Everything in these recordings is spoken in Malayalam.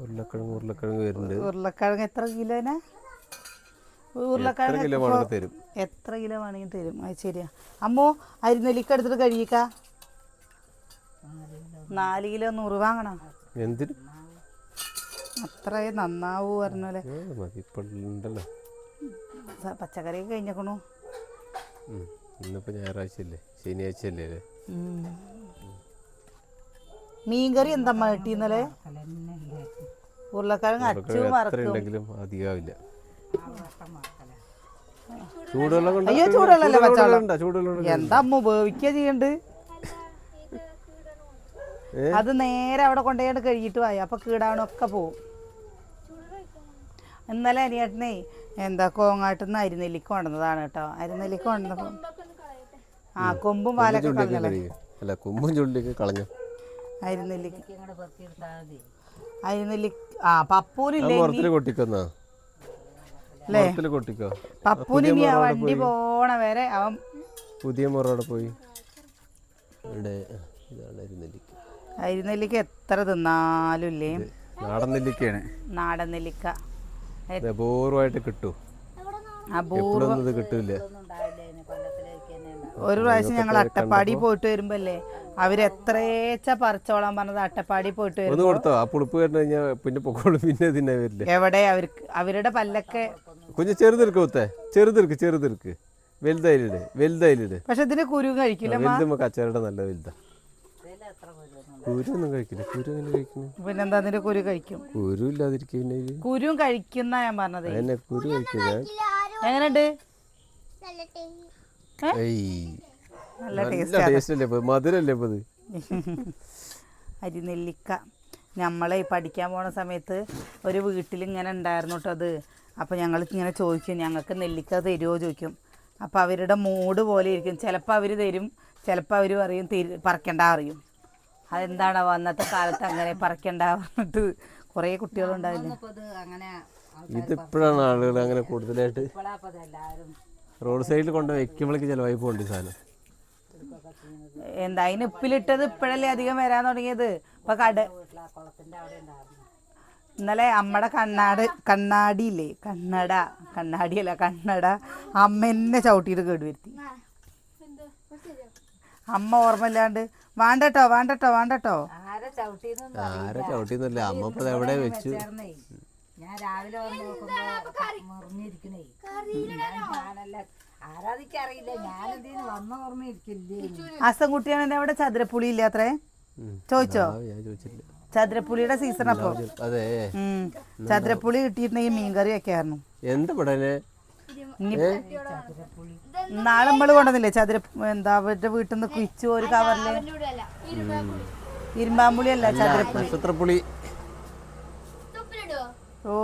ഉരുളക്കിഴങ്ങ് ഉരുളക്കിഴങ്ങ് വരുന്നുണ്ട്. ഉരുളക്കിഴങ്ങ് എത്ര കിലോനാ? എത്ര ഉരുളക്കിഴങ്ങ് കിലോ വേണമെങ്കിൽ തരും. എത്ര കിലോ വേണമെങ്കിൽ തരും. അത് ശരിയാ. അമ്മോ അരിനെല്ലിക്ക എടുത്തിട്ട് കഴിയിക്ക നാല് കിലോ നൂറ് വാങ്ങണം. എന്തിന്? അത്രേ നന്നാവൂ പറഞ്ഞോലെ പച്ചക്കറി ഉണ്ടല്ലോ. സ- പച്ചക്കറിയൊക്കെ കഴിഞ്ഞേക്കണു. ഇന്നിപ്പോ ഞായറാഴ്ച അല്ലേ? ശനിയാഴ്ച അല്ലേ. മീൻകറി എന്താ കിട്ടി ഇന്നലെ? ഉരുളക്കിഴങ്ങ് അച്ചു ഉരുളക്കിഴങ്ങ് എത്ര വറുത്തും ഉണ്ടെങ്കിലും അധികമാവില്ല ചൂടുവെള്ളം കൊണ്ട്? അയ്യോ ചൂടുവെള്ളമല്ല പച്ചവെള്ളം. ഉണ്ടോ? ചൂടുവെള്ളം ഉണ്ട്. എന്താ അമ്മ ഉപയോഗിക്കുക ചെയ്യണ്ട്? ഏ? അത് നേരെ അവിടെ കൊണ്ടുപോയിട്ട് കഴുകിയിട്ട് പോയി അപ്പൊ കീടാണൊക്കെ പോവും. ഇന്നലെ അനിയേട്ടനെ എന്താ കോങ്ങാട്ടിൽ നിന്ന് അരിനെല്ലിക്ക കൊണ്ടുവന്നതാണ് കേട്ടോ. അരിനെല്ലിക്ക കൊണ്ടുവന്നപ്പോ ആ കൊമ്പും പാലൊക്കെ കളഞ്ഞല്ലേ? അല്ല കൊമ്പും ചുള്ളിയൊക്കെ കളഞ്ഞു? അരിനെല്ലിക്ക. അരിനെല്ലിക്ക ആ കൊട്ടിക്കൊന്നാ? വണ്ടി പോണ വരെ അവൻ പുതിയ മുറവിടെ പോയി. അരിനെല്ലിക്ക. എത്ര തിന്നാലും ഇല്ലേ? നാടൻ നെല്ലിക്കയാണ്. നാടൻ നെല്ലിക്ക. അപൂർവമായിട്ട് കിട്ടും. അപൂർവം കിട്ടൂല. ഒരു പ്രാവശ്യം ഞങ്ങൾ അട്ടപ്പാടി പോയിട്ട് വരുമ്പല്ലേ അവരെത്രേച്ച പറിച്ചോളാൻ പറഞ്ഞത് അട്ടപ്പാടി പോയിട്ട് വരും ഒന്ന് കൊടുത്തോ? ആ പുളിപ്പ് കണ്ടു കഴിഞ്ഞാൽ പിന്നെ പൊക്കോളും പിന്നെ തിന്നെ വരില്ല. എവിടെ അവർക്ക് അവരുടെ പല്ലൊക്കെ കുഞ്ഞ് ചെറുതിർക്ക് ഒത്തേ ചെറുതിർക്ക് ചെറുതിർക്ക് വലുതായിലിട് വലുതായിലിട്. പക്ഷെ ഇതിന് കുരു കഴിക്കില്ല വലുതുമ്പോ കച്ചവടം നല്ല വലുതാ. കുരു ഒന്നും കഴിക്കില്ല കുരു എങ്ങനെ കഴിക്കുന്നു? പിന്നെന്താ അതിന്റെ കുരു കഴിക്കും? കുരു ഇല്ലാതിരിക്കും കഴിക്കുന്ന ഞാൻ പറഞ്ഞത്. അതിനെ കുരു കഴിക്കില്ല എങ്ങനെയുണ്ട്? നല്ല നല്ല ടേസ്റ്റ് മധുരല്ലേ ഇത്? അരിനെല്ലിക്ക നമ്മളെ പഠിക്കാൻ പോണ സമയത്ത് ഒരു വീട്ടിൽ ഇങ്ങനെ ഉണ്ടായിരുന്നു കേട്ടോ അത്. അപ്പോൾ ഞങ്ങൾ ഇങ്ങനെ ചോദിക്കും ഞങ്ങൾക്ക് നെല്ലിക്ക തരുമോ ചോദിക്കും. അപ്പോൾ അവരുടെ മൂഡ് പോലെ ഇരിക്കും. ചിലപ്പോൾ അവർ തരും ചിലപ്പോൾ അവർ പറയും തരു പറിക്കണ്ട അറിയും അതെന്താണ് അന്നത്തെ കാലത്ത് അങ്ങനെ പറിക്കണ്ട പറഞ്ഞിട്ട് കുറേ കുട്ടികളുണ്ടാവില്ലേ? ഇതിപ്പോഴാണ് ആളുകൾ അങ്ങനെ കൂടുതലായിട്ട് റോഡ് സൈഡിൽ കൊണ്ട് വെക്കുമ്പോഴേക്ക് ചിലവായി പോകണ്ട സാധനം. എന്താ അതിന് ഉപ്പിലിട്ടത് ഇപ്പോഴല്ലേ അധികം വരാൻ തുടങ്ങിയത്? ഇപ്പൊ കട ഇന്നലെ നമ്മടെ കണ്ണാട് കണ്ണാടിയില്ലേ? കണ്ണട കണ്ണാടിയല്ല കണ്ണട അമ്മ എന്നെ ചവിട്ടിയിട്ട് കേടുവരുത്തി അമ്മ ഓർമ്മയില്ലാണ്ട് വേണ്ടട്ടോ വേണ്ടട്ടോ വേണ്ടട്ടോ. ആരെ ചവിട്ടിന്നല്ലേ അമ്മ ഇപ്പൊ എവിടെ വെച്ചു? ഞാൻ രാവിലെ വന്ന് നോക്കുമ്പോ മുറിഞ്ഞിരിക്കണേ. ഞാനല്ല ആരാധിക്കറിയില്ല. ഞാനിതിന് വന്ന ഓർമ്മയിരിക്കില്ലേ അസംകുട്ടിയാണ് കുട്ടിയാണെന്റെ അവിടെ ചതുരപ്പുളി ഇല്ലാത്രേ അത്രേ? ചോദിച്ചോ? ആ, ഞാൻ ചോദിച്ചില്ല ചതുരപ്പുളിയുടെ സീസൺ അപ്പൊ. അതെ. ചതുരപ്പുളി കിട്ടിയിട്ടുണ്ടെങ്കിൽ മീൻകറി ഒക്കെ ആയിരുന്നു. എന്താ പടനെ നാളെ നമ്മൾ കൊണ്ടുവന്നില്ലേ ചതുര എന്താ അവരുടെ വീട്ടിൽ നിന്ന് കുഴിച്ചു ഒരു കവറിൽ? ഇരുമ്പാമ്പുളി. അല്ല ചതുരപ്പുളി. ഓ.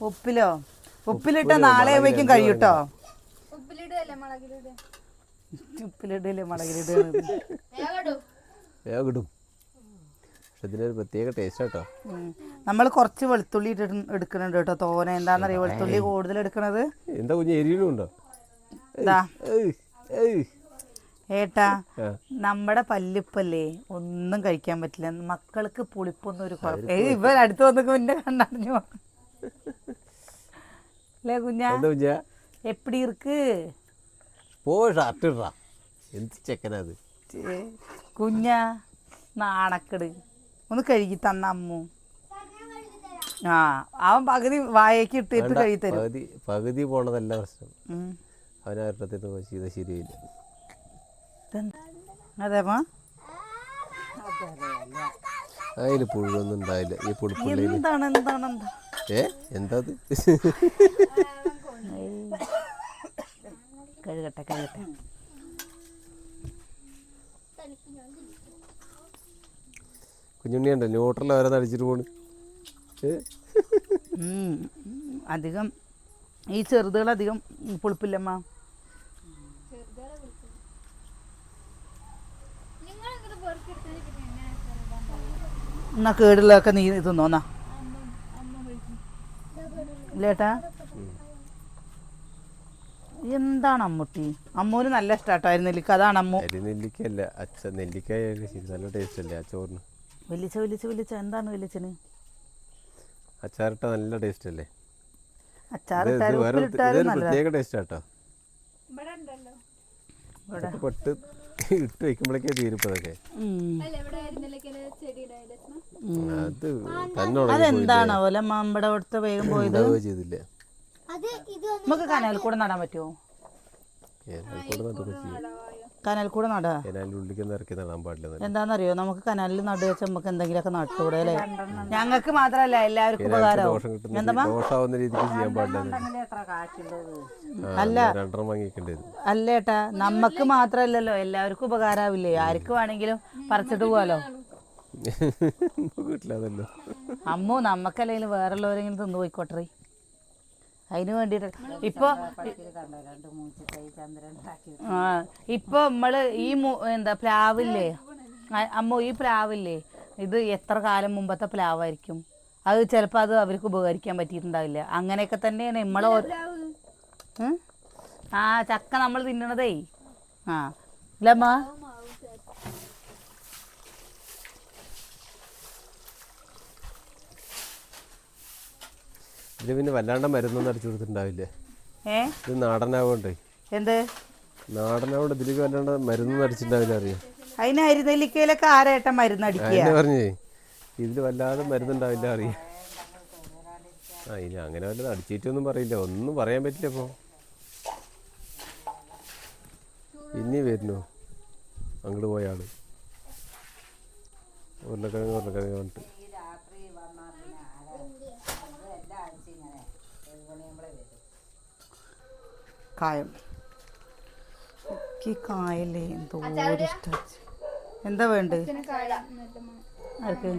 ഉപ്പിലോ? ഉപ്പിലിട്ട നാളെ വയ്ക്കും കഴിയൂട്ടോ? ഉപ്പിലിടല്ലേ മുളകിലിടും പക്ഷെ ഇതിനൊരു പ്രത്യേക ടേസ്റ്റ് കേട്ടോ നമ്മൾ കുറച്ച് വെളുത്തുള്ളി ഇട്ടിട്ട് എടുക്കുന്നുണ്ട് കേട്ടോ. തോന എന്താണെന്നറിയോ? വെളുത്തുള്ളി കൂടുതൽ എടുക്കണത്? എന്താ കുഞ്ഞ് എരിയിലുണ്ടോ ഉണ്ടോ? ഇതാ ഏയ്, ഏയ്. ഏട്ടാ നമ്മുടെ പല്ലിപ്പല്ലേ ഒന്നും കഴിക്കാൻ പറ്റില്ല. മക്കൾക്ക് പുളിപ്പൊന്നും ഒരു കുഴപ്പം ഇവൻ അടുത്ത് വന്നൊക്കെ എന്റെ കണ്ണറിഞ്ഞു അല്ലേ കുഞ്ഞ? എപ്പടി ഇருக்கு പോ ഷർട്ട് ഇടാ. എന്ത് കുഞ്ഞാ ഒന്ന് കഴുകി തന്ന അമ്മു. ആ അവൻ പകുതി വായക്ക് ഇട്ടിട്ട് കഴുകി തരും. പകുതി പോണതല്ല പ്രശ്നം. അവനാ ശരിയില്ല അതേമാ അതിൽ പുഴുവൊന്നും ഉണ്ടായില്ല. ഈ പുളിപ്പുള്ളി എന്താണ് എന്താണ് എന്താ? ഏ? എന്താ. കഴുകട്ടെ കഴുകട്ടെ. കുഞ്ഞുണ്ണി ഉണ്ടോ ന്യൂട്രൽ വരെ തടിച്ചിട്ട് പോണ്. അധികം ഈ ചെറുതുകൾ അധികം പുളിപ്പില്ലമ്മ. എന്നാ കേടുള്ളതൊക്കെ നീ ഇത് തോന്നാ ഇല്ലേട്ടാ എന്താണ് അമ്മൂട്ടി? അമ്മൂന് നല്ല ഇഷ്ടാട്ടോ നെല്ലിക്ക. അതാണ് അമ്മു. നെല്ലിക്കല്ല അച്ഛ നെല്ലിക്കായ നല്ല ടേസ്റ്റ് അല്ലേ ചോറിന്? വലിച്ച വലിച്ച വലിച്ച. എന്താണ് വലിച്ചന്? അച്ചാറിട്ട നല്ല ടേസ്റ്റ് അല്ലേ? പ്രത്യേക ടേസ്റ്റ് ആട്ടോ പെട്ട് ഇട്ട് വെക്കുമ്പോഴേക്കേ തീരുപ്പതൊക്കെ ചെടിയുടെ അത് അതെന്താണ്? ഓല നമ്മുടെ അവിടുത്തെ വേഗം പോയത്? ചെയ്തില്ല. നമുക്ക് കനാൽ കൂടെ നടാൻ പറ്റുമോ? കനാൽ കൂടെ നടാ? എന്താണെന്നറിയോ? നമുക്ക് കനാലിൽ നടു വെച്ചാൽ നമുക്ക് എന്തെങ്കിലുമൊക്കെ നട്ടൂടെ അല്ലേ? ഞങ്ങൾക്ക് മാത്രല്ല എല്ലാവർക്കും ഉപകാരമാവും അല്ല. അല്ലേട്ടാ നമുക്ക് മാത്രമല്ലല്ലോ എല്ലാവർക്കും ഉപകാരാവില്ലേ? ആർക്ക് വേണമെങ്കിലും പറിച്ചിട്ട് പോവാലോ. വീട്ടിലതല്ലോ അമ്മു നമ്മക്കല്ലെങ്കിൽ വേറുള്ളവരെങ്കിലും തിന്നു പോയിക്കോട്ടെ അതിന് വേണ്ടിട്ട് ഇപ്പൊ ആ ഇപ്പൊ നമ്മൾ ഈ എന്താ പ്ലാവില്ലേ? അമ്മ അമ്മു ഈ പ്ലാവില്ലേ? ഇത് എത്ര കാലം മുമ്പത്തെ പ്ലാവായിരിക്കും? അത് ചിലപ്പോ അത് അവർക്ക് ഉപകരിക്കാൻ പറ്റിയിട്ടുണ്ടാവില്ല. അങ്ങനെയൊക്കെ തന്നെയാണ് നമ്മളെ? ആ ചക്ക നമ്മൾ തിന്നണതേ. ആ. ഇല്ലമ്മ ഇതിന് പിന്നെ വല്ലാണ്ട് മരുന്നൊന്നും അടിച്ചു കൊടുത്തിട്ടുണ്ടാവില്ലേ? ഏ? ഇത് നാടനാവുകൊണ്ടേ എന്ത്? നാടനാവുകൊണ്ട് ഇതിലേക്ക് വല്ലാണ്ട് മരുന്നൊന്നും അടിച്ചിട്ടുണ്ടാവില്ല അറിയാം? അതിന് അരിനെല്ലിക്കയിലൊക്കെ ആരേട്ടൻ മരുന്നടിക്കുക? അതിനെ പറഞ്ഞേ. ഇതിൽ വല്ലാതെ മരുന്നുണ്ടാവില്ല അറിയാം? ആ ഇനി അങ്ങനെ വല്ലതും അടിച്ചിട്ടൊന്നും പറയില്ല. ഒന്നും പറയാൻ പറ്റില്ല അപ്പോൾ ഇനി വരുന്നു. അങ്ങോട്ട് പോയ ആൾ. ഉരുളക്കിഴങ്ങ് ഉരുളക്കിഴങ്ങ് പറഞ്ഞിട്ട് ഈ രാത്രി വന്നാൽ പിന്നെ ആരാ ഇത് എല്ലാ ആഴ്ച ഇങ്ങനെ ഏഴ് മണിയാകുമ്പോഴേ വരും കായം. എനിക്ക് കായല്ലേ എന്തോ ഇഷ്ടം എന്താ വേണ്ട? ആർക്ക്?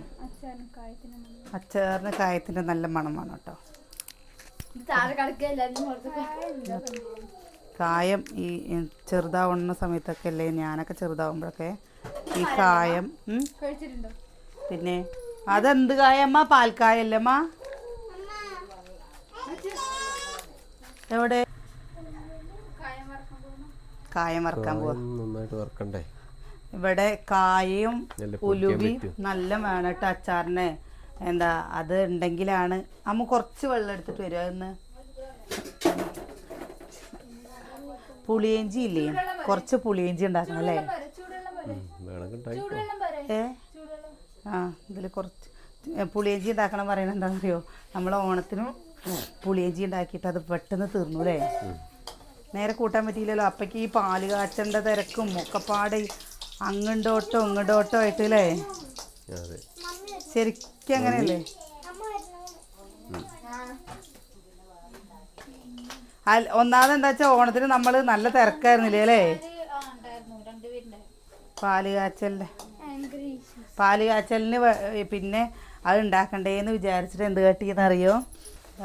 അച്ചാറിന് കായത്തിന്റെ നല്ല മണമാണ് കേട്ടോ. കായം ഈ ചെറുതാവുന്ന സമയത്തൊക്കെ അല്ലേ ഞാനൊക്കെ ചെറുതാവുമ്പോഴൊക്കെ ഈ കായം പിന്നെ അതെന്ത് കായമ്മ എവിടെ കായം വറക്കാൻ പോകുന്നു കായം വറക്കാൻ പോവാ. നന്നായിട്ട് വറക്കണ്ടേ? ഇവിടെ കായയും ഉലുവി നല്ല വേണം അച്ചാറിനെ. എന്താ അത് ഉണ്ടെങ്കിലാണ്. അമ്മ കുറച്ച് വെള്ളം എടുത്തിട്ട് വരിക ഇന്ന് പുളിയഞ്ചി ഇല്ലേ? കുറച്ച് പുളിയഞ്ചി ഉണ്ടാക്കണം അല്ലേ? ഏ? ആ ഇതിൽ കുറച്ച് പുളിയഞ്ചി ഉണ്ടാക്കണം പറയണെന്താ എന്താണെന്നറിയോ? നമ്മൾ ഓണത്തിനും പുളിയഞ്ചി ഉണ്ടാക്കിയിട്ട് അത് പെട്ടെന്ന് തീർന്നു അല്ലേ? നേരെ കൂട്ടാൻ പറ്റിയില്ലല്ലോ. അപ്പയ്ക്ക് ഈ പാൽ കാച്ചേണ്ട തിരക്കും ഒക്കെപ്പാടെ അങ്ങോട്ടോട്ടോ ഇങ്ങോട്ടോട്ടോ ആയിട്ട് അല്ലേ? അതെ. ശരിക്കും അങ്ങനെയല്ലേ? ഒന്നാമത് എന്താ വെച്ചാൽ ഓണത്തിന് നമ്മൾ നല്ല തിരക്കായിരുന്നില്ലേ അല്ലേ? പാൽ കാച്ചലിന്റെ പാൽ കാച്ചലിന് പിന്നെ അത് ഉണ്ടാക്കണ്ടേന്ന് വിചാരിച്ചിട്ട് എന്ത് കട്ടിയെന്നറിയോ?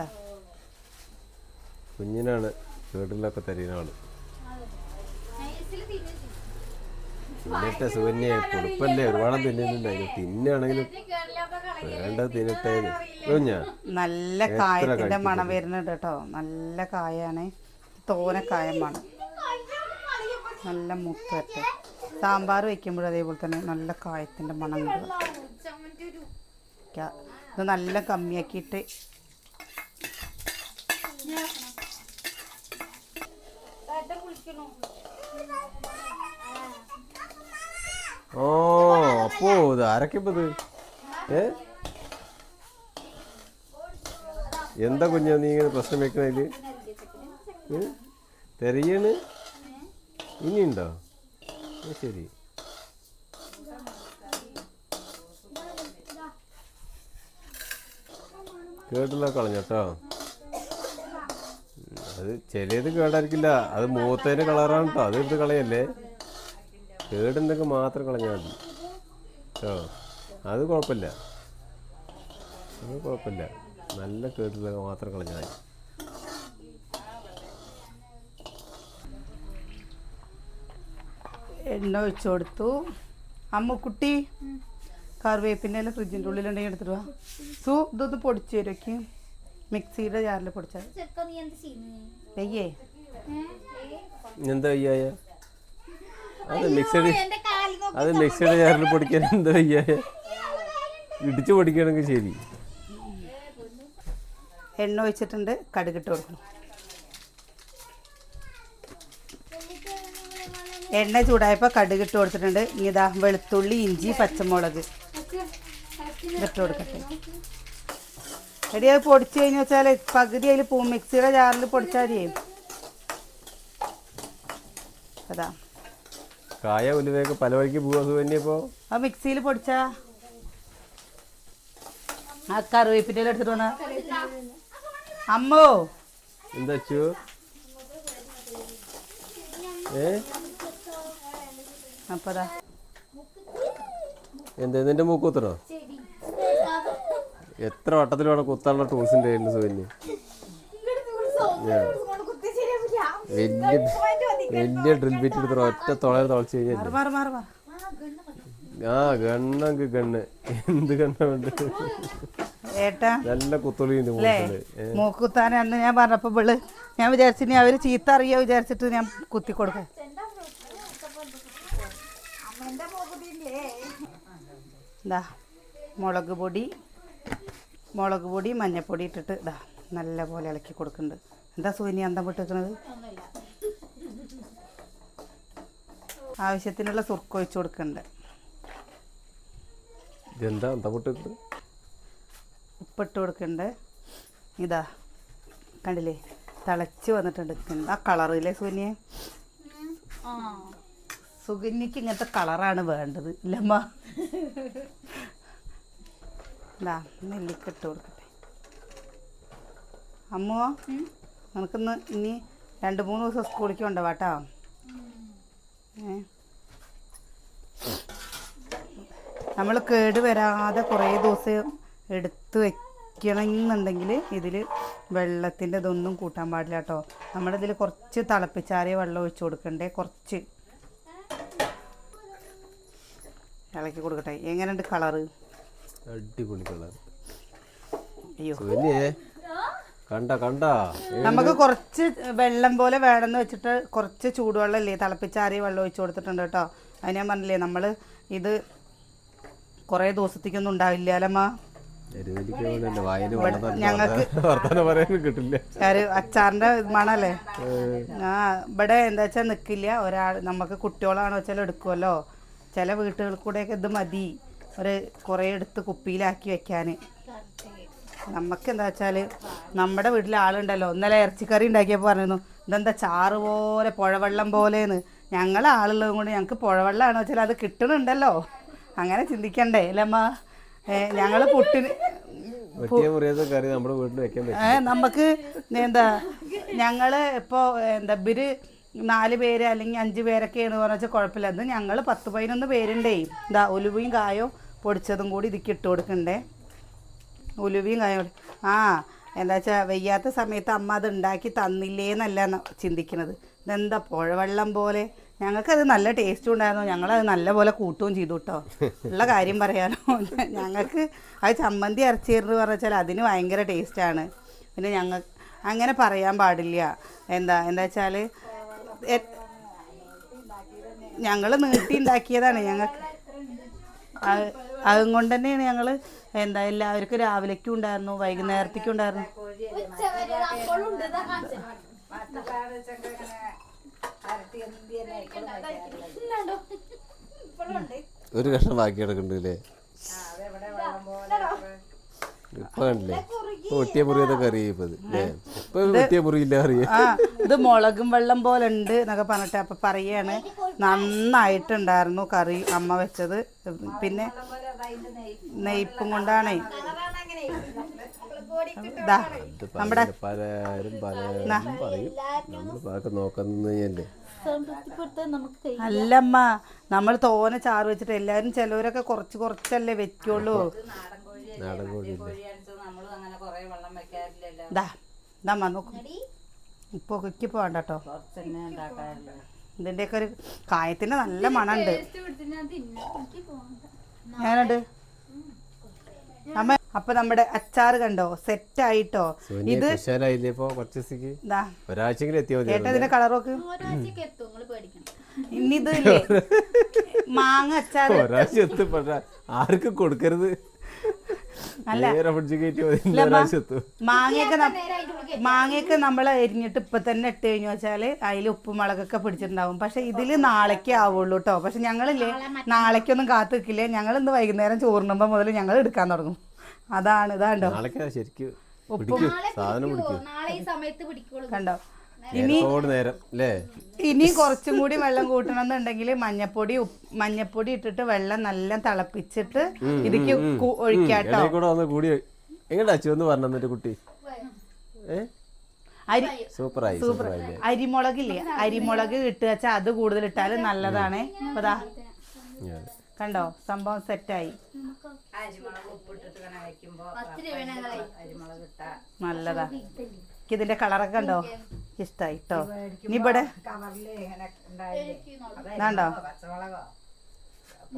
അറിയോ കുഞ്ഞിനാണ്. വീട്ടിലൊക്കെ തരുന്ന ആൾ തിന്നട്ടെ സുകന്യ കുടുപ്പല്ലേ ഒരുപാട് തിന്നുന്നുണ്ടായിരുന്നു തിന്നാണെങ്കിലും വേണ്ടത് തിന്നട്ടെ നല്ല കായത്തിന്റെ മണം വരുന്നുണ്ട് കേട്ടോ. നല്ല കായാണ്. തോനക്കായ മണം നല്ല മുത്തട്ടെ സാമ്പാർ വെക്കുമ്പോഴും അതേപോലെ തന്നെ നല്ല കായത്തിന്റെ മണം ഇത് നല്ല കമ്മിയാക്കിയിട്ട് ഓ അപ്പോ ഇത് ആരൊക്കെ ഏ? എന്താ കുഞ്ഞാ നീ ഇങ്ങനെ പ്രശ്നം വെക്കുന്നതിൽ ഇത്? തെരയാണ് ഇനിയുണ്ടോ? ശരി. കേട്ടില്ല കളഞ്ഞോട്ടോ അത് ചിലത് കേടായിരിക്കില്ല. അത് മൂത്തതിന്റെ കളറാണ് കേട്ടോ അത് എടുത്ത് കളയല്ലേ? കേടുണ്ടെങ്കിൽ മാത്രം കളഞ്ഞാൽ മതി. കേട്ടോ അത് കുഴപ്പമില്ല അത് കുഴപ്പമില്ല നല്ല കേടുള്ളത് മാത്രം കളഞ്ഞാൽ മതി. എണ്ണ ഒഴിച്ചു കൊടുത്തു. അമ്മുക്കുട്ടി കറിവേപ്പിന്റെ ഫ്രിഡ്ജിന്റെ ഉള്ളിലുണ്ടെങ്കിൽ എടുത്തിട്ട് വാ സു ഇതൊന്ന് പൊടിച്ചു തരുമൊക്കെ മിക്സിയുടെ ജാറിൽ പൊടിച്ചാൽ എന്ത് വയ്യായ? അത് മിക്സഡ് കാലിൽ അത് മിക്സഡ് ജാറിൽ പൊടിക്കാൻ എന്താ വയ്യായ? ഇടിച്ചു പൊടിക്കണമെങ്കിൽ ശരി. എണ്ണ ഒഴിച്ചിട്ടുണ്ട് കടുകിട്ട് കൊടുക്കണം. എണ്ണ ചൂടായപ്പോൾ കടുകിട്ട് കൊടുത്തിട്ടുണ്ട്. ഇനി ഇതാ വെളുത്തുള്ളി ഇഞ്ചി പച്ചമുളക്. ഇതിട്ട് കൊടുക്കട്ടെ. എടി അത് പൊടിച്ച് കഴിഞ്ഞ് വെച്ചാൽ പകുതി അതിൽ പൂ മിക്സിയുടെ ജാറിൽ പൊടിച്ചാൽ അതാ. കായ ഉലുവയൊക്കെ പല വഴിക്ക് പോവാ ആ മിക്സിയിൽ പൊടിച്ചാ. ആ കറിവേപ്പിന്റെ എടുത്തിട്ട് വന്ന. അമ്മോ. എന്താ വെച്ചു ഏ? അപ്പൊ എന്താ നിന്റെ മൂക്ക് കുത്തണോ? എത്ര വട്ടത്തിൽ വേണം കുത്താനുള്ള ടൂൾസിന്റെ കയ്യിൽ സുകന്യ? വലിയ വലിയ ഡ്രിൽ ബിറ്റ് എടുത്ത് ഒറ്റ തുളയിൽ തുളച്ച് കഴിഞ്ഞാൽ ആ ഗണ്ണക്ക് ഗണ്ണ്. എന്ത് ഗണ്ണ വേണ്ട ഏട്ടാ. നല്ല കുത്തൊളിയുണ്ട് മൂക്കുത്താൻ അന്ന് ഞാൻ പറഞ്ഞപ്പോ വിൾ ഞാൻ വിചാരിച്ചു ഇനി അവർ ചീത്ത അറിയോ വിചാരിച്ചിട്ട് ഞാൻ കുത്തി കൊടുക്കാം. എന്താ മുളക് പൊടി മുളക് പൊടി മഞ്ഞപ്പൊടി ഇട്ടിട്ട് ഇതാ നല്ല പോലെ ഇളക്കി കൊടുക്കുന്നുണ്ട്. എന്താ സൂനി അന്തം പൊട്ടിക്കുന്നത് ആവശ്യത്തിനുള്ള സുർക്ക ഒഴിച്ച് കൊടുക്കുന്നുണ്ട്. ഇതെന്താ ഉപ്പിട്ട് കൊടുക്കുന്നുണ്ട്. ഇതാ കണ്ടില്ലേ? തിളച്ച് വന്നിട്ടുണ്ട്. എന്താ കളറില്ലേ സൂനിയെ സുകന്യക്ക് ഇങ്ങനത്തെ കളറാണ് വേണ്ടത് ഇല്ലമ്മ. ഇതാ നെല്ലിക്ക ഇട്ട് കൊടുക്കട്ടെ. അമ്മോ നമുക്കിന്ന് ഇനി രണ്ട് മൂന്ന് ദിവസം സ്കൂളിലേക്ക് കൊണ്ടുപോവാട്ടോ ഏ. നമ്മൾ കേട് വരാതെ കുറേ ദിവസം എടുത്ത് വെക്കണമെന്നുണ്ടെങ്കിൽ ഇതിൽ വെള്ളത്തിന്റെ ഇതൊന്നും കൂട്ടാൻ പാടില്ല കേട്ടോ. നമ്മുടെ ഇതിൽ കുറച്ച് തിളപ്പിച്ചാറിയ വെള്ളം ഒഴിച്ചു കൊടുക്കണ്ടേ കുറച്ച്. ഇളക്കി കൊടുക്കട്ടെ. എങ്ങനെയുണ്ട് കളറ്? അടിപൊളി കളർ. കണ്ട കണ്ട. നമുക്ക് കുറച്ച് വെള്ളം പോലെ വേണമെന്ന് വെച്ചിട്ട് കുറച്ച് ചൂടുവെള്ളം ഇല്ലേ തിളപ്പിച്ചാറിയ വെള്ളം ഒഴിച്ചു കൊടുത്തിട്ടുണ്ട് കേട്ടോ. അത് ഞാൻ പറഞ്ഞില്ലേ നമ്മൾ ഇത് കുറേ ദിവസത്തേക്കൊന്നും ഉണ്ടാവില്ലല്ലമ്മ. അച്ചാറിന്റെ ഞങ്ങൾക്ക് മണല്ലേ? ആ ഇവിടെ എന്താ വെച്ചാൽ നിക്കില്ല. ഒരാൾ നമുക്ക് കുട്ടികളാണോ വെച്ചാൽ എടുക്കുമല്ലോ ചില വീട്ടുകളിൽ കൂടെയൊക്കെ ഇത് മതി. ഒരു കുറേ എടുത്ത് കുപ്പിയിലാക്കി വെക്കാൻ. നമുക്ക് എന്താ വെച്ചാൽ നമ്മുടെ വീട്ടിൽ ആളുണ്ടല്ലോ. ഇന്നലെ ഇറച്ചിക്കറി ഉണ്ടാക്കിയപ്പോൾ പറയുന്നു ഇതെന്താ ചാറ് പോലെ പുഴവെള്ളം പോലെയെന്ന് ഞങ്ങൾ ആളുള്ളത് കൊണ്ട് ഞങ്ങൾക്ക് പുഴവെള്ളമാണെന്ന് വെച്ചാൽ അത് കിട്ടണുണ്ടല്ലോ. അങ്ങനെ ചിന്തിക്കണ്ടേ അല്ലമ്മ ഞങ്ങൾ പുട്ടിന് നമുക്ക് എന്താ ഞങ്ങൾ ഇപ്പോൾ എന്താ ഇവർ നാല് പേര് അല്ലെങ്കിൽ അഞ്ച് പേരൊക്കെയാണ് പറഞ്ഞാൽ കുഴപ്പമില്ല. അത് ഞങ്ങൾ പത്ത് പതിനൊന്ന് പേരുണ്ടേ. എന്താ ഒലുവയും കായോ പൊടിച്ചതും കൂടി ഇതിക്ക് ഇട്ട് കൊടുക്കണ്ടേ? ഉലുവയും കായോ ആ എന്താ വെച്ചാൽ വയ്യാത്ത സമയത്ത് അമ്മ അത് ഉണ്ടാക്കി തന്നില്ലേന്നല്ല എന്നല്ല ചിന്തിക്കുന്നത് ഇതെന്താ പുഴവെള്ളം പോലെ? ഞങ്ങൾക്കത് നല്ല ടേസ്റ്റും ഉണ്ടായിരുന്നു. ഞങ്ങളത് നല്ല പോലെ കൂട്ടുകയും ചെയ്തു കേട്ടോ ഉള്ള കാര്യം പറയാനോ ഞങ്ങൾക്ക് അത് ചമ്മന്തി അരച്ചേർന്ന് പറഞ്ഞാൽ അതിന് ഭയങ്കര ടേസ്റ്റാണ് പിന്നെ ഞങ്ങൾ അങ്ങനെ പറയാൻ പാടില്ല. എന്താ എന്താ വെച്ചാൽ ഞങ്ങൾ നീട്ടി ഉണ്ടാക്കിയതാണ്. ഞങ്ങൾക്ക് അത് അതും കൊണ്ട് തന്നെയാണ് ഞങ്ങൾ എന്താ എല്ലാവർക്കും രാവിലേക്കും ഉണ്ടായിരുന്നു വൈകുന്നേരത്തേക്കും ഉണ്ടായിരുന്നു. ഒരു കഷ്ണം ബാക്കി കിടക്കണ്ടല്ലേ ഇപ്പൊ കണ്ടില്ലേ? ഇപ്പൊ വെട്ടിയ മുറിയാത്ത കറി ഇപ്പൊ ഇപ്പൊ വെട്ടിയ മുറിയില്ല അറിയാം. ഇത് മുളകും വെള്ളം പോലെ ഉണ്ട് എന്നൊക്കെ പറഞ്ഞിട്ട് അപ്പം പറയാണ്. നന്നായിട്ടുണ്ടായിരുന്നു കറി അമ്മ വെച്ചത്. പിന്നെ നെയ്പ്പും കൊണ്ടാണേ. നമ്മുടെ അല്ലമ്മ നമ്മൾ തോനെ ചാറ് വെച്ചിട്ട് എല്ലാരും ചിലവരൊക്കെ കുറച്ച് കുറച്ചല്ലേ വെക്കുള്ളൂ. നാടൻ കോഴിയില്ലേ? നമ്മളും അങ്ങനെ കുറേ വെള്ളം വെക്കാറില്ലല്ലോ ദാ ദാ നോക്കും. കുക്കിപ്പോൾ വേണ്ട കേട്ടോ ഇതിന്റെയൊക്കെ ഒരു കായത്തിന്റെ നല്ല മണമുണ്ട് പോകണ്ട. ഞാനുണ്ട് അമ്മ അപ്പൊ നമ്മുടെ അച്ചാറ് കണ്ടോ? സെറ്റ് ആയിട്ടോ? ഇത് ഏട്ടാ ഇതിന്റെ കളർ നോക്ക് ഒരാഴ്ചക്ക് എത്തും. നിങ്ങൾ പേടിക്കണം ഇനി ഇത് ഇല്ലേ മാങ്ങ അച്ചാർ ഒരാഴ്ച എത്തിപ്പെട്ട ആർക്കും കൊടുക്കരുത്. മാങ്ങയൊക്കെ മാങ്ങയൊക്കെ നമ്മൾ എരിഞ്ഞിട്ട് ഇപ്പൊ തന്നെ ഇട്ട് കഴിഞ്ഞു വെച്ചാൽ അതിൽ ഉപ്പും മുളകൊക്കെ പിടിച്ചിട്ടുണ്ടാവും. പക്ഷെ ഇതിൽ നാളേക്ക് ആവുള്ളൂ കേട്ടോ പക്ഷെ ഞങ്ങളില്ലേ നാളേക്കൊന്നും കാത്തു വെക്കില്ലേ ഞങ്ങൾ ഇന്ന് വൈകുന്നേരം ചോറിനുമ്പോ മുതൽ ഞങ്ങൾ എടുക്കാൻ തുടങ്ങും. അതാണ് ഇതാണ്ടോ? ഉപ്പും കണ്ടോ? ഇനി നേരം അല്ലേ ഇനി കുറച്ചും കൂടി വെള്ളം കൂട്ടണം എന്നുണ്ടെങ്കിൽ മഞ്ഞപ്പൊടി മഞ്ഞപ്പൊടി ഇട്ടിട്ട് വെള്ളം നല്ല തിളപ്പിച്ചിട്ട് ഇതിക്ക് ഒഴിക്കാട്ടോ. കൂടെ പറഞ്ഞു കുട്ടി? അരി സൂപ്പറായി അരിമുളകില്ലേ? അരിമുളക് ഇട്ട് വെച്ചാൽ അത് കൂടുതൽ ഇട്ടാൽ നല്ലതാണ്. അപ്പൊ കണ്ടോ? സംഭവം സെറ്റായി. നല്ലതാ. ഇതിന്റെ കളറൊക്കെ കണ്ടോ? ഇഷ്ടായി കേട്ടോ ഇനി ഇവിടെ ഇതാണ്ടോ പച്ചമുളകോ?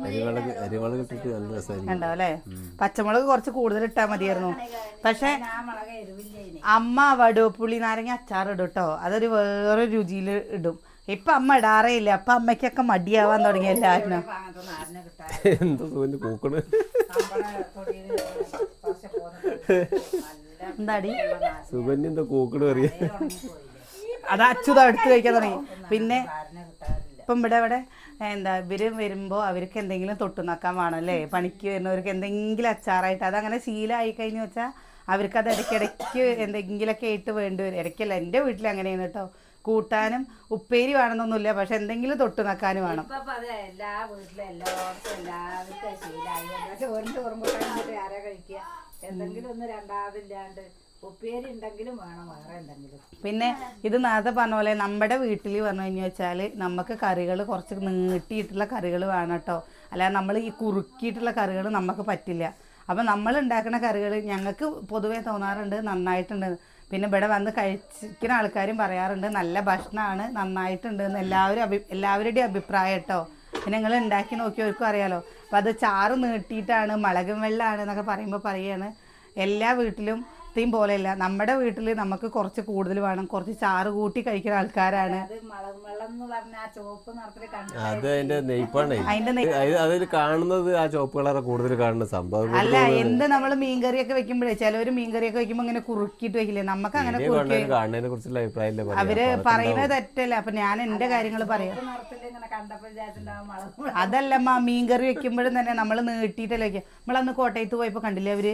അരിമുളക് അരിമുളക് ഇട്ടിട്ട് നല്ല രസമായിരിക്കും പച്ചമുളക് കുറച്ച് കൂടുതൽ ഇട്ടാൽ മതിയായിരുന്നു. പക്ഷെ അമ്മ വടുവപ്പുള്ളി നാരങ്ങ അച്ചാർ ഇടും കേട്ടോ അതൊരു വേറെ രുചിയിൽ ഇടും. ഇപ്പൊ അമ്മ ഇടാറേ ഇല്ല. അപ്പൊ അമ്മയ്ക്കൊക്കെ മടിയാവാൻ തുടങ്ങി എല്ലാവരും എന്താടി? സുഗന്യ എന്താ അറിയാ ഉണങ്ങിപ്പോയില്ലേ അത് അച്യുത എടുത്ത് കഴിക്കാൻ തുടങ്ങി. പിന്നെ ഇപ്പം ഇവിടെ ഇവിടെ എന്താ ഇവർ വരുമ്പോ അവർക്ക് എന്തെങ്കിലും തൊട്ടു നക്കാൻ വേണമല്ലേ പണിക്ക് വരുന്നവർക്ക് എന്തെങ്കിലും അച്ചാറായിട്ട്. അതങ്ങനെ ശീലമായി കഴിഞ്ഞു വെച്ചാൽ അവർക്ക് അത് ഇടയ്ക്കിടയ്ക്ക് എന്തെങ്കിലുമൊക്കെ ആയിട്ട് വേണ്ടി വരും. ഇടയ്ക്കല്ല എന്റെ വീട്ടിൽ അങ്ങനെയാണ് കേട്ടോ. കൂട്ടാനും ഉപ്പേരി വേണമെന്നൊന്നുമില്ല പക്ഷെ എന്തെങ്കിലും തൊട്ടു നക്കാനും വേണം എന്തെങ്കിലും ഒന്ന് രണ്ടാമതില്ലാണ്ട് പിന്നെ ഇത് നേരത്തെ പറഞ്ഞ പോലെ നമ്മുടെ വീട്ടിൽ പറഞ്ഞു കഴിഞ്ഞു വെച്ചാൽ നമുക്ക് കറികൾ കുറച്ച് നീട്ടിയിട്ടുള്ള കറികൾ വേണം കേട്ടോ. അല്ലാതെ നമ്മൾ ഈ കുറുക്കിയിട്ടുള്ള കറികൾ നമുക്ക് പറ്റില്ല. അപ്പം നമ്മൾ ഉണ്ടാക്കുന്ന കറികൾ ഞങ്ങൾക്ക് പൊതുവേ തോന്നാറുണ്ട് നന്നായിട്ടുണ്ട്. പിന്നെ ഇവിടെ വന്ന് കഴിക്കുന്ന ആൾക്കാരും പറയാറുണ്ട് നല്ല ഭക്ഷണമാണ് നന്നായിട്ടുണ്ട് എന്ന് എല്ലാവരും അഭി എല്ലാവരുടെയും അഭിപ്രായം കേട്ടോ. പിന്നെ നിങ്ങൾ ഉണ്ടാക്കി നോക്കിയവർക്കും അറിയാലോ. അപ്പം അത് ചാറ് നീട്ടിയിട്ടാണ് മുളകും വെള്ളമാണ് എന്നൊക്കെ പറയുമ്പോൾ പറയാണ്. എല്ലാ വീട്ടിലും തീം പോലെയല്ല. നമ്മുടെ വീട്ടിൽ നമുക്ക് കുറച്ച് കൂടുതൽ വേണം. കുറച്ച് ചാറ് കൂട്ടി കഴിക്കുന്ന ആൾക്കാരാണ്. അത് അതിന്റെ നെയ്പ്പാണ്. അതിൽ കാണുന്നത് ആ ചുവപ്പ് കളറ് കൂടുതൽ കാണുന്ന സംഭവം. അല്ല എന്ത് നമ്മൾ മീൻകറിയൊക്കെ വെക്കുമ്പോഴേ ചിലവർ മീൻകറിയൊക്കെ വെക്കുമ്പോൾ ഇങ്ങനെ കുറുക്കിട്ട് വെക്കില്ലേ? നമുക്ക് അങ്ങനെ കുറുക്കി കാണുന്നതിനെ കുറിച്ചുള്ള അവർ പറയുന്നത് തെറ്റല്ല. അപ്പൊ ഞാൻ എന്റെ കാര്യങ്ങൾ പറയാം. അതല്ലമ്മ മീൻകറി വെക്കുമ്പോഴും തന്നെ നമ്മൾ നീട്ടിയിട്ടല്ലേ വെക്കുക നമ്മളന്ന് കോട്ടയത്ത് പോയപ്പോ കണ്ടില്ലേ അവർ?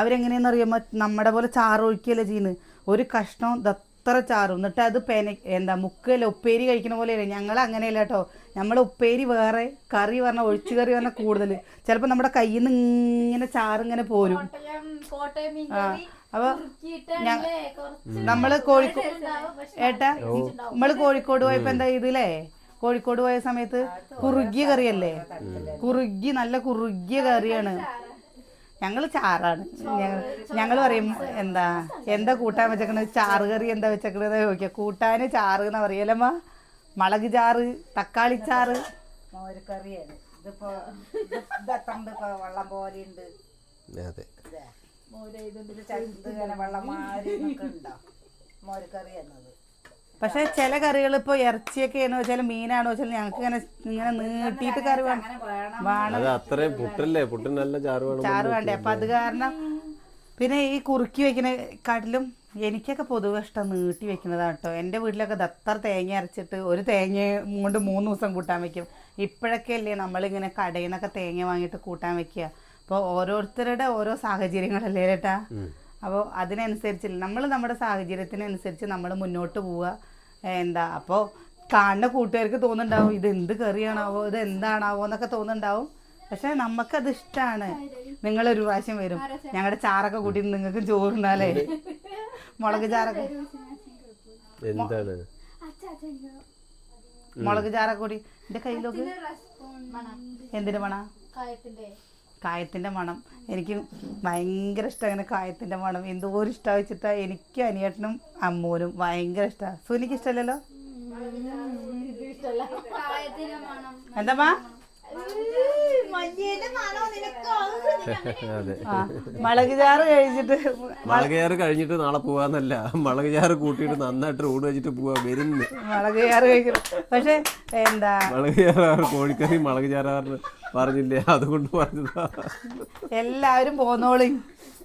അവരെങ്ങനെയെന്ന് അറിയുമ്പോ നമ്മുടെ പോലെ ചാറ് ഒഴിക്കുകയല്ലേ ചെയ്യുന്നത് ഒരു കഷ്ണം ദത്ര ചാറും. എന്നിട്ട് അത് പേന എന്താ മുക്കല്ല ഉപ്പേരി കഴിക്കുന്ന പോലെയല്ലേ? ഞങ്ങൾ അങ്ങനെയല്ല കേട്ടോ നമ്മൾ ഉപ്പേരി വേറെ കറി പറഞ്ഞാൽ ഒഴിച്ചു കറി പറഞ്ഞാൽ കൂടുതൽ ചിലപ്പോൾ നമ്മുടെ കയ്യിൽ നിന്ന് ഇങ്ങനെ ചാറ് ഇങ്ങനെ പോരും ആ അപ്പൊ നമ്മൾ കോഴിക്കോട് ഏട്ടാ നമ്മൾ കോഴിക്കോട് പോയപ്പോ എന്താ ചെയ്തില്ലേ കോഴിക്കോട് പോയ സമയത്ത് കുറുകിയ കറിയല്ലേ? കുറുകി നല്ല കുറുകിയ കറിയാണ്. ഞങ്ങൾ ചാറാണ്. ഞങ്ങൾ ഞങ്ങൾ പറയും എന്താ എന്താ കൂട്ടാൻ വെച്ചേക്കണത്? ചാറ് കറി എന്താ വെച്ചേക്കണത് ചോദിക്കുക. കൂട്ടാന് ചാറ് എന്ന് പറയലമ്മ മുളക് ചാറ് തക്കാളി ചാറ്. മോരുകറിയാണ്. ഇതിപ്പോ ഇത് ഇതെത്തണ്ട് ഇപ്പൊ വെള്ളം പോലെ ഉണ്ട് അതെ വെള്ളം മാറി ഉണ്ടോ? മോരുകറി എന്നത് പക്ഷെ ചില കറികൾ ഇപ്പൊ ഇറച്ചിയൊക്കെയാണോ വെച്ചാൽ മീനാണോ വെച്ചാൽ ഞങ്ങൾക്ക് ഇങ്ങനെ ഇങ്ങനെ നീട്ടിയിട്ട് കറി വേണം. അങ്ങനെ വേണം. വേണം. അത് അത്രയും പുട്ടല്ലേ? പുട്ടിന് നല്ല ചാറ് വേണം ചാറ് വേണ്ടേ? അപ്പൊ അത് കാരണം പിന്നെ ഈ കുറുക്കി വെക്കുന്ന കാട്ടിലും എനിക്കൊക്കെ പൊതുവെ ഇഷ്ടം നീട്ടി വെക്കുന്നതാണ് കേട്ടോ. എന്റെ വീട്ടിലൊക്കെ ദത്തർ തേങ്ങ അരച്ചിട്ട് ഒരു തേങ്ങ കൊണ്ട് മൂന്ന് ദിവസം കൂട്ടാൻ വെക്കും. ഇപ്പോഴൊക്കെ അല്ലേ നമ്മളിങ്ങനെ കടയിൽ നിന്നൊക്കെ തേങ്ങ വാങ്ങിയിട്ട് കൂട്ടാൻ വെക്കുക. അപ്പോൾ ഓരോരുത്തരുടെ ഓരോ സാഹചര്യങ്ങളല്ലേ ചേട്ടാ അപ്പോൾ അതിനനുസരിച്ചില്ല. നമ്മൾ നമ്മുടെ സാഹചര്യത്തിനനുസരിച്ച് നമ്മൾ മുന്നോട്ട് പോവുക. എന്താ അപ്പോൾ കാണുന്ന കൂട്ടുകാർക്ക് തോന്നുന്നുണ്ടാവും ഇത് എന്ത് കറിയാണാവോ ഇത് എന്താണാവോ എന്നൊക്കെ തോന്നുന്നുണ്ടാവും. പക്ഷെ നമുക്കത് ഇഷ്ടമാണ് നിങ്ങൾ ഒരു പ്രാവശ്യം വരും. ഞങ്ങളുടെ ചാറൊക്കെ കൂട്ടി നിങ്ങൾക്ക് ചോറുണ്ടാലേ മുളക് ചാറൊക്കെ. എന്താണ്? അച്ഛാ, അച്ഛാ, ഇങ്ങ് മുളക് ചാറൊക്കെ കൂടി. എന്റെ കയ്യിലൊക്കെ എന്തിനു റസ്പോൺ- കായത്തിന്റെ മണം. എനിക്ക് ഭയങ്കര ഇഷ്ടം അങ്ങനെ കായത്തിന്റെ മണം. എന്തോരം ഇഷ്ടം വെച്ചിട്ടാ എനിക്ക് അനിയേട്ടനും അമ്മൂനും ഭയങ്കര ഇഷ്ടമാണ് സുനിക്ക് ഇഷ്ടമല്ലല്ലോ എന്താ മുളക് ചാറ് കഴിച്ചിട്ട് മുളക് ചാറ് കഴിഞ്ഞിട്ട് നാളെ പോവാന്നല്ല. മുളക് ചാറ് കൂട്ടിയിട്ട് നന്നായിട്ട് റോഡ് വെച്ചിട്ട് പോവാ വരുന്നു. മുളക് ചാറ് കഴിച്ചിട്ട് പക്ഷെ എന്താ? മുളക് ചാറ് കോഴിക്കറി മുളക് ചാറ് പറഞ്ഞില്ലേ? അതുകൊണ്ട് പറഞ്ഞതാ. എല്ലാവരും പോന്നോളി.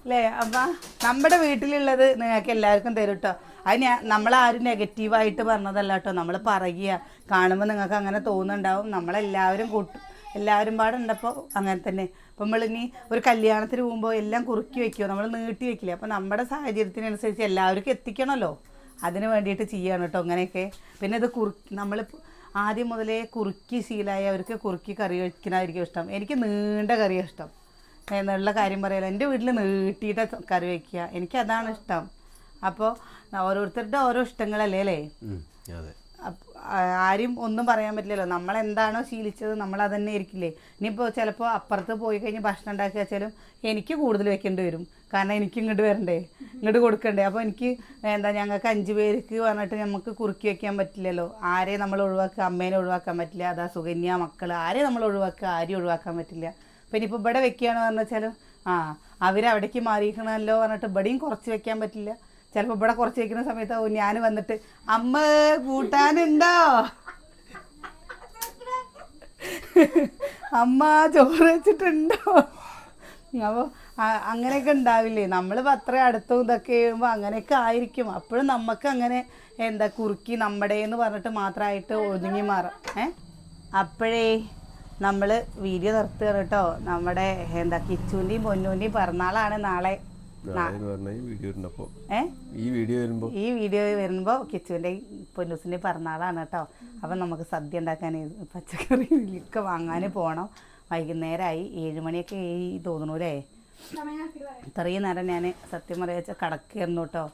അല്ലേ അപ്പൊ നമ്മുടെ വീട്ടിലുള്ളത് നിങ്ങൾക്ക് എല്ലാവർക്കും തരും കേട്ടോ അത് ഞാൻ നമ്മളാരും നെഗറ്റീവായിട്ട് പറഞ്ഞതല്ല കേട്ടോ നമ്മൾ പറയുക. കാണുമ്പോൾ നിങ്ങൾക്ക് അങ്ങനെ തോന്നുന്നുണ്ടാവും. നമ്മളെല്ലാവരും കൂട്ടും എല്ലാവരും പാടുണ്ടപ്പോൾ അങ്ങനെ തന്നെ. അപ്പം നമ്മളിനി ഒരു കല്യാണത്തിന് പോകുമ്പോൾ എല്ലാം കുറുക്കി വെക്കുമോ നമ്മൾ നീട്ടി വെക്കില്ല? അപ്പം നമ്മുടെ സാഹചര്യത്തിനനുസരിച്ച് എല്ലാവർക്കും എത്തിക്കണമല്ലോ അതിന് വേണ്ടിയിട്ട് ചെയ്യണം കേട്ടോ അങ്ങനെയൊക്കെ പിന്നെ ഇത് കുറു നമ്മൾ ആദ്യം മുതലേ കുറുക്കി ശീലായ അവർക്ക് കുറുക്കി കറി വയ്ക്കുന്നതായിരിക്കും ഇഷ്ടം. എനിക്ക് നീണ്ട കറിയാണ് ഇഷ്ടം. എന്നുള്ള കാര്യം പറയാലോ എന്റെ വീട്ടിൽ നീട്ടിയിട്ട് കറി വയ്ക്കുക എനിക്ക് അതാണ് ഇഷ്ടം. അപ്പോൾ ഓരോരുത്തരുടെ ഓരോ ഇഷ്ടങ്ങളല്ലേ അല്ലേ? ആരും ഒന്നും പറയാൻ പറ്റില്ലല്ലോ. നമ്മൾ എന്താണോ ശീലിച്ചത് നമ്മൾ അതന്നെ ഇരിക്കില്ലേ? ഇനിയിപ്പോൾ ചിലപ്പോൾ അപ്പുറത്ത് പോയി കഴിഞ്ഞ് ഭക്ഷണം ഉണ്ടാക്കി വെച്ചാലും എനിക്ക് കൂടുതൽ വെക്കേണ്ടി വരും. കാരണം എനിക്ക് ഇങ്ങോട്ട് വരണ്ടേ? ഇങ്ങോട്ട് കൊടുക്കണ്ടേ? അപ്പോൾ എനിക്ക് എന്താ ഞങ്ങൾക്ക് അഞ്ച് പേർക്ക് പറഞ്ഞിട്ട് നമുക്ക് കുറുക്കി വെക്കാൻ പറ്റില്ലല്ലോ. ആരെ നമ്മൾ ഒഴിവാക്കുക? അമ്മേനെ ഒഴിവാക്കാൻ പറ്റില്ല. അതാ സുകന്യ മക്കൾ ആരെ നമ്മൾ ഒഴിവാക്കുക? ആരെയും ഒഴിവാക്കാൻ പറ്റില്ല. അപ്പോൾ ഇനിയിപ്പോൾ ഇവിടെ വെക്കുകയാണെന്ന് പറഞ്ഞു വെച്ചാലും ആ അവരവിടേക്ക് മാറിയിരിക്കണമല്ലോ പറഞ്ഞിട്ട് ഇവിടെയും കുറച്ച് വെക്കാൻ പറ്റില്ല. ചിലപ്പോൾ ഇവിടെ കുറച്ച് വെക്കുന്ന സമയത്ത് ഞാൻ വന്നിട്ട് അമ്മ കൂട്ടാനുണ്ടോ? അമ്മ ചോറ് വെച്ചിട്ടുണ്ടോ? അപ്പോൾ അങ്ങനെയൊക്കെ ഉണ്ടാവില്ലേ? നമ്മളിപ്പോൾ അത്ര അടുത്തും ഇതൊക്കെ ചെയ്യുമ്പോൾ അങ്ങനെയൊക്കെ ആയിരിക്കും. അപ്പോഴും നമുക്ക് അങ്ങനെ എന്താ കുറുക്കി നമ്മുടെ എന്ന് പറഞ്ഞിട്ട് മാത്രമായിട്ട് ഒതുങ്ങി മാറാം. ഏ? അപ്പോഴേ നമ്മൾ വീഡിയോ നിർത്തുകയാണ് കേട്ടോ. നമ്മുടെ എന്താ കിച്ചുവിന്റെയും പൊന്നൂന്റെയും പിറന്നാളാണ് നാളെ. ഈ വീഡിയോ വരുമ്പോ? കിച്ചുവിന്റെ പൊന്നൂസിന്റെയും പിറന്നാളാണ് കേട്ടോ. അപ്പൊ നമുക്ക് സദ്യ ഉണ്ടാക്കാൻ പച്ചക്കറിയൊക്കെ വാങ്ങാൻ പോണം. വൈകുന്നേരമായി ഏഴുമണിയൊക്കെ ഈ ആയി തോന്നണു അല്ലേ? ഇത്രയും നേരം ഞാൻ സത്യം പറയാ വെച്ചാൽ കടക്കായിരുന്നു കേട്ടോ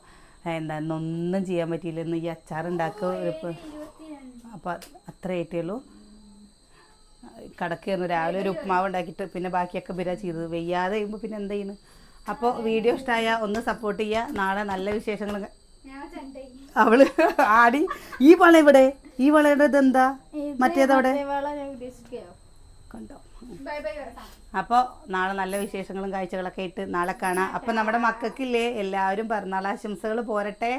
എന്താ ഒന്നും ചെയ്യാൻ പറ്റിയില്ല. ഇന്ന് ഈ അച്ചാർ ഉണ്ടാക്കുക ഒരു അപ്പോൾ അത്ര ആയിട്ടേ കടക്കായിരുന്നു രാവിലെ ഒരു ഉപ്മാവ് ഉണ്ടാക്കിയിട്ട് പിന്നെ ബാക്കിയൊക്കെ ബിരാ ചെയ്തത്. വെയ്യാതെ കഴിയുമ്പോൾ പിന്നെ എന്ത് ചെയ്യുന്നു? അപ്പോൾ വീഡിയോ ഇഷ്ടമായ ഒന്ന് സപ്പോർട്ട് ചെയ്യുക നാളെ നല്ല വിശേഷങ്ങൾ അവൾ ആടി. ഈ വള ഇവിടെ ഈ വളയുടെ ഇതെന്താ? മറ്റേതവിടെ? വളരെ ഉദ്ദേശിക്കുകയോ. കണ്ടോ? ബൈ ബൈ അപ്പോൾ നാളെ നല്ല വിശേഷങ്ങളും കാഴ്ചകളൊക്കെ ആയിട്ട് നാളെ കാണാം. അപ്പോൾ നമ്മുടെ മക്കൾക്കില്ലേ എല്ലാവരും പിറന്നാൾ ആശംസകൾ പോരട്ടെ?